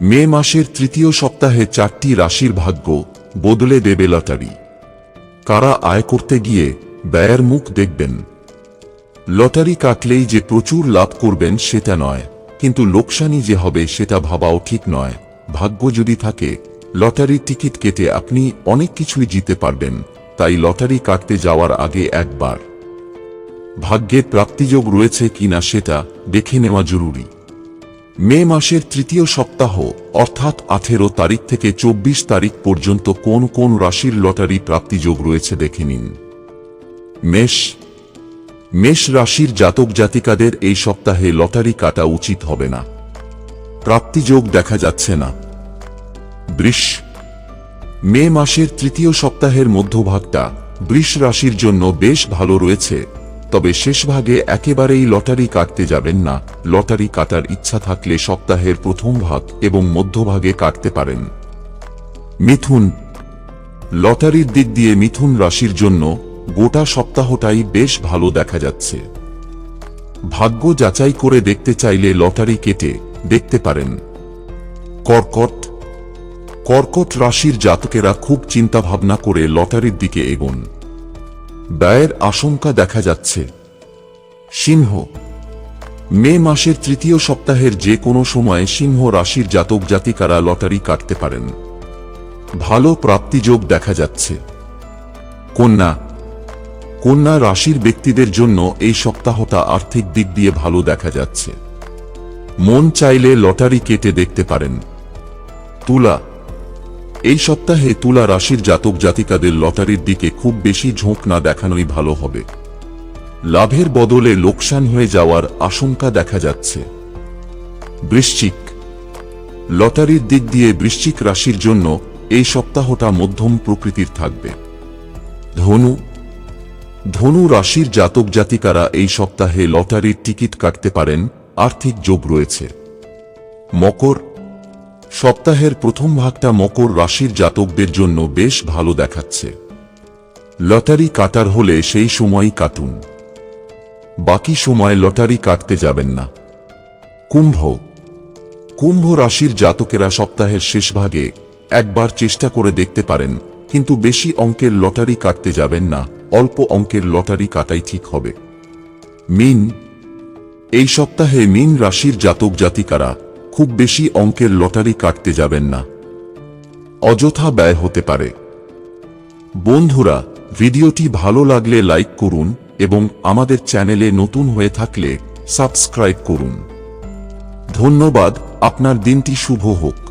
মে মাসের তৃতীয় সপ্তাহে চারটি রাশির ভাগ্য বদলে দেবে লটারি। কারা আয় করতে গিয়ে ব্যয়ের মুখ দেখবেন। লটারি কাটলেই যে প্রচুর লাভ করবেন সেটা নয়, কিন্তু লোকসানি যে হবে সেটা ভাবাও ঠিক নয়। ভাগ্য যদি থাকে, লটারির টিকিট কেটে আপনি অনেক কিছুই জিতে পারবেন, তাই লটারি কাটতে যাওয়ার আগে একবার। ভাগ্যের প্রাপ্তিযোগ রয়েছে কিনা সেটা দেখে নেওয়া জরুরি। মে মাসের তৃতীয় সপ্তাহ, অর্থাৎ আঠেরো তারিখ থেকে চব্বিশ তারিখ পর্যন্ত কোন কোন রাশির লটারি প্রাপ্তিযোগ রয়েছে দেখে নিন। মেষ। মেষ রাশির জাতক জাতিকাদের এই সপ্তাহে লটারি কাটা উচিত হবে না। প্রাপ্তিযোগ দেখা যাচ্ছে না। বৃষ। মে মাসের তৃতীয় সপ্তাহের মধ্যভাগটা বৃষ রাশির জন্য বেশ ভালো রয়েছে। তবে শেষভাগে একেবারেই লটারি কাটতে যাবেন না। লটারি কাটার ইচ্ছা থাকলে সপ্তাহের প্রথম ভাগ এবং মধ্যভাগে কাটতে পারেন। মিথুন। লটারির দিক দিয়ে মিথুন রাশির জন্য গোটা সপ্তাহটাই বেশ ভালো দেখা যাচ্ছে। ভাগ্য যাচাই করে দেখতে চাইলে লটারি কেটে দেখতে পারেন। কর্কট। কর্কট রাশির জাতকেরা খুব চিন্তাভাবনা করে লটারির দিকে এগোন। ব্যয়ের আশঙ্কা দেখা যাচ্ছে। সিংহ। মে মাসের তৃতীয় সপ্তাহের যে কোনো সময়ে সিংহ রাশির জাতক জাতিকারা লটারি কাটতে পারেন। ভালো প্রাপ্তিযোগ দেখা যাচ্ছে। কন্যা। কন্যা রাশির ব্যক্তিদের জন্য এই সপ্তাহটা আর্থিক দিক দিয়ে ভালো দেখা যাচ্ছে। মন চাইলে লটারি কেটে দেখতে পারেন। তুলা। এই সপ্তাহে তুলা রাশির জাতক জাতিকাদের লটারির দিকে খুব বেশি ঝোঁক না দেখানোই ভালো হবে। লাভের বদলে লোকসান হয়ে যাওয়ার আশঙ্কা দেখা যাচ্ছে। বৃশ্চিক। লটারির দিক দিয়ে বৃশ্চিক রাশির জন্য এই সপ্তাহটা মধ্যম প্রকৃতির থাকবে। ধনু। ধনু রাশির জাতক জাতিকারা এই সপ্তাহে লটারির টিকিট কাটতে পারেন, আর্থিক যোগ রয়েছে। মকর। সপ্তাহের প্রথম ভাগটা মকর রাশির জাতকদের জন্য বেশ ভালো দেখাচ্ছে। লটারি কাটার হলে সেই সময়ই কাটুন। বাকি সময় লটারি কাটতে যাবেন না। কুম্ভ। কুম্ভ রাশির জাতকেরা সপ্তাহের শেষ ভাগে একবার চেষ্টা করে দেখতে পারেন, কিন্তু বেশি অঙ্কের লটারি কাটতে যাবেন না, অল্প অঙ্কের লটারি কাটাই ঠিক হবে। মিন। এই সপ্তাহে মিন রাশির জাতক জাতিকারা খুব বেশি অঙ্কের লটারি কাটতে যাবেন না। অযথা ব্যয় হতে পারে। বন্ধুরা, ভিডিওটি ভালো লাগলে লাইক করুন এবং আমাদের চ্যানেলে নতুন হয়ে থাকলে সাবস্ক্রাইব করুন। ধন্যবাদ, আপনার দিনটি শুভ হোক।